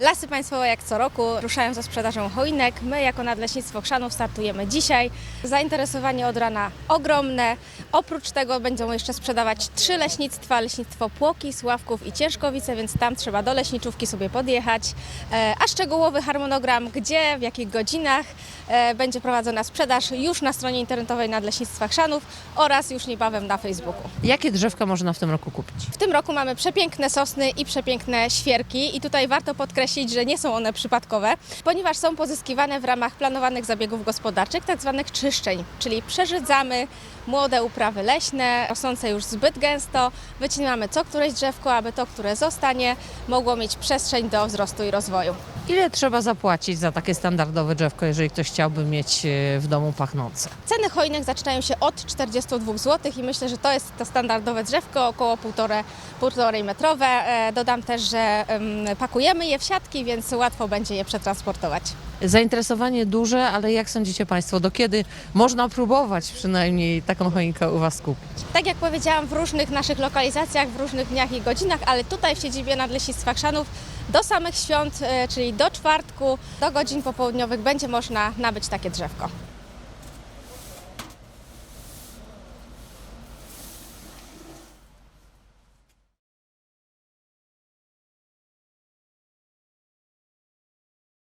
Lasy Państwowe jak co roku ruszają ze sprzedażą choinek. My jako Nadleśnictwo Chrzanów startujemy dzisiaj. Zainteresowanie od rana ogromne. Oprócz tego będą jeszcze sprzedawać trzy leśnictwa. Leśnictwo Płoki, Sławków i Ciężkowice, więc tam trzeba do leśniczówki sobie podjechać. E, A szczegółowy harmonogram, gdzie, w jakich godzinach e, będzie prowadzona sprzedaż już na stronie internetowej Nadleśnictwa Chrzanów oraz już niebawem na Facebooku. Jakie drzewka można w tym roku kupić? W tym roku mamy przepiękne sosny i przepiękne świerki i tutaj warto podkreślić, że nie są one przypadkowe, ponieważ są pozyskiwane w ramach planowanych zabiegów gospodarczych, tak zwanych czyszczeń, czyli przerzydzamy młode uprawy leśne, rosnące już zbyt gęsto, wycinamy co któreś drzewko, aby to, które zostanie, mogło mieć przestrzeń do wzrostu i rozwoju. Ile trzeba zapłacić za takie standardowe drzewko, jeżeli ktoś chciałby mieć e, w domu pachnące? Ceny choinek zaczynają się od 42 zł i myślę, że to jest to standardowe drzewko, około 1,5 półtorej metrowe. E, Dodam też, że em, pakujemy je w siatki, więc łatwo będzie je przetransportować. Zainteresowanie duże, ale jak sądzicie Państwo, do kiedy można próbować przynajmniej taką choinkę u Was kupić? Tak jak powiedziałam, w różnych naszych lokalizacjach, w różnych dniach i godzinach, ale tutaj w siedzibie Nadleśnictwa Chrzanów do samych świąt, e, czyli do czwartku, do godzin popołudniowych będzie można nabyć takie drzewko.